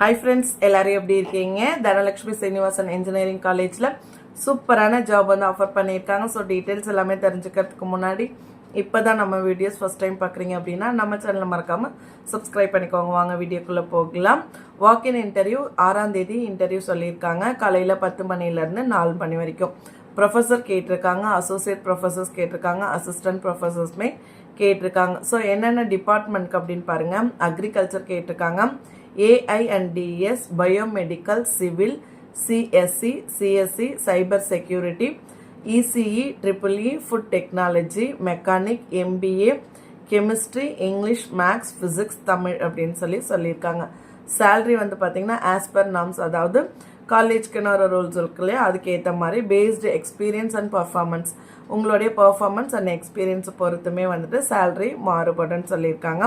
Hi friends எல்லாரும் எப்படி இருக்கீங்க? தனலட்சுமி சீனிவாசன் இன்ஜினியரிங் காலேஜில் சூப்பரான ஜாப் வந்து ஆஃபர் பண்ணியிருக்காங்க. ஸோ டீட்டெயில்ஸ் எல்லாமே தெரிஞ்சுக்கிறதுக்கு முன்னாடி இப்போ தான் நம்ம வீடியோஸ் ஃபஸ்ட் டைம் பார்க்குறீங்க அப்படின்னா நம்ம சேனலை மறக்காமல் சப்ஸ்கிரைப் பண்ணிக்கோங்க. வாங்க வீடியோக்குள்ளே போகலாம். வாக்கின் இன்டர்வியூ ஆறாம் தேதி இன்டர்வியூ சொல்லியிருக்காங்க. காலையில் பத்து மணிலேருந்து நாலு மணி வரைக்கும். ப்ரொஃபஸர் கேட்டிருக்காங்க அசோசியேட் ப்ரொஃபஸர்ஸ் கேட்டிருக்காங்க அசிஸ்டன்ட் ப்ரொஃபஸர்ஸ்மே கேட்டிருக்காங்க. ஸோ என்னென்ன டிபார்ட்மெண்ட்க்கு அப்படின்னு பாருங்கள் அக்ரிகல்ச்சர் கேட்டிருக்காங்க. AI and DS biomedical civil CSE CSE cyber security ECE triple E food technology mechanic MBA chemistry English maths physics Tamil அப்படின்னு சொல்லி சொல்லியிருக்காங்க. சேலரி வந்து பார்த்தீங்கன்னா ஆஸ் பர் நாம்ஸ் அதாவது காலேஜ்க்குன்னு ஒரு ரூல்ஸ் இருக்கு இல்லையா? அதுக்கேற்ற மாதிரி பேஸ்டு எக்ஸ்பீரியன்ஸ் அண்ட் பர்ஃபார்மன்ஸ் உங்களுடைய பர்ஃபார்மன்ஸ் அண்ட் எக்ஸ்பீரியன்ஸை பொறுத்துமே வந்துட்டு சேல்ரி மாறுபடுன்னு சொல்லியிருக்காங்க.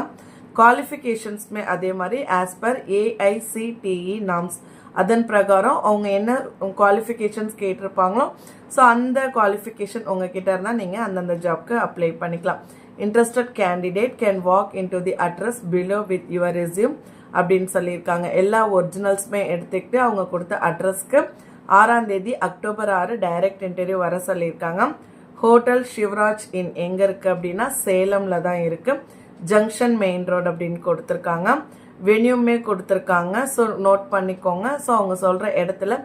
குவாலிஃபிகேஷன்ஸுமே அதே மாதிரி ஆஸ் பர் ஏஐசிடிஇ நாம்ஸ் அதன் பிரகாரம் அவங்க என்ன குவாலிஃபிகேஷன்ஸ் கேட்டிருப்பாங்களோ ஸோ அந்த குவாலிஃபிகேஷன் உங்ககிட்ட இருந்தால் நீங்கள் அந்தந்த ஜாப்க்கு அப்ளை பண்ணிக்கலாம். Interested candidate can walk in to the address below with your resume அப்படின்னு சொல்லியிருக்காங்க. எல்லா ஒரிஜினல்ஸுமே எடுத்துக்கிட்டு அவங்க கொடுத்த அட்ரஸ்க்கு ஆறாம் தேதி அக்டோபர் ஆறு டைரக்ட் இன்டர்வியூ வர சொல்லியிருக்காங்க. ஹோட்டல் சிவராஜ் இன் எங்கே இருக்குது அப்படின்னா சேலமில் தான் இருக்குது ஜங்ஷன் மெயின் ரோடு அப்படின்னு கொடுத்துருக்காங்க. வென்யூமே கொடுத்துருக்காங்க. ஸோ நோட் பண்ணிக்கோங்க. ஸோ அவங்க சொல்கிற இடத்துல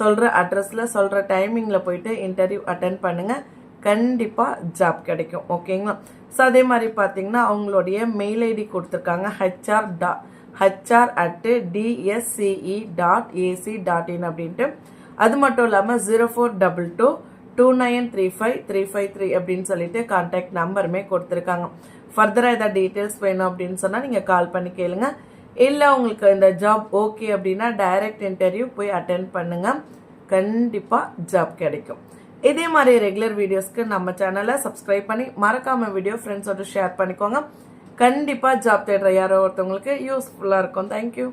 சொல்கிற அட்ரஸில் சொல்கிற டைமிங்கில் போயிட்டு இன்டர்வியூ அட்டன் பண்ணுங்கள் கண்டிப்பாக ஜாப் கிடைக்கும். ஓகேங்களா ஸோ அதே மாதிரி பார்த்தீங்கன்னா அவங்களுடைய மெயில் ஐடி கொடுத்துருக்காங்க. ஹெச்ஆர் டா HR at DSCE dot AC dot in அப்படின்ட்டு. அது மட்டும் இல்லாமல் zero four double two two nine three five three five three அப்படின்னு சொல்லிட்டு கான்டாக்ட் நம்பருமே கொடுத்துருக்காங்க. ஃபர்தராக ஏதாவது டீட்டெயில்ஸ் வேணும் அப்படின்னு சொன்னால் நீங்கள் கால் பண்ணி கேளுங்க. இல்லை உங்களுக்கு இந்த ஜாப் ஓகே அப்படின்னா டைரக்ட் இன்டர்வியூ போய் அட்டென்ட் பண்ணுங்கள் கண்டிப்பாக ஜாப் கிடைக்கும். இதே மாதிரி ரெகுலர் வீடியோஸ்க்கு நம்ம சேனலை சப்ஸ்கிரைப் பண்ணி மறக்காம வீடியோ ஃப்ரெண்ட்ஸோட ஷேர் பண்ணிக்கோங்க. கண்டிப்பாக ஜாப் தேடுற யாரோ ஒருத்தவங்களுக்கு யூஸ்ஃபுல்லாக இருக்கும். தேங்க்யூ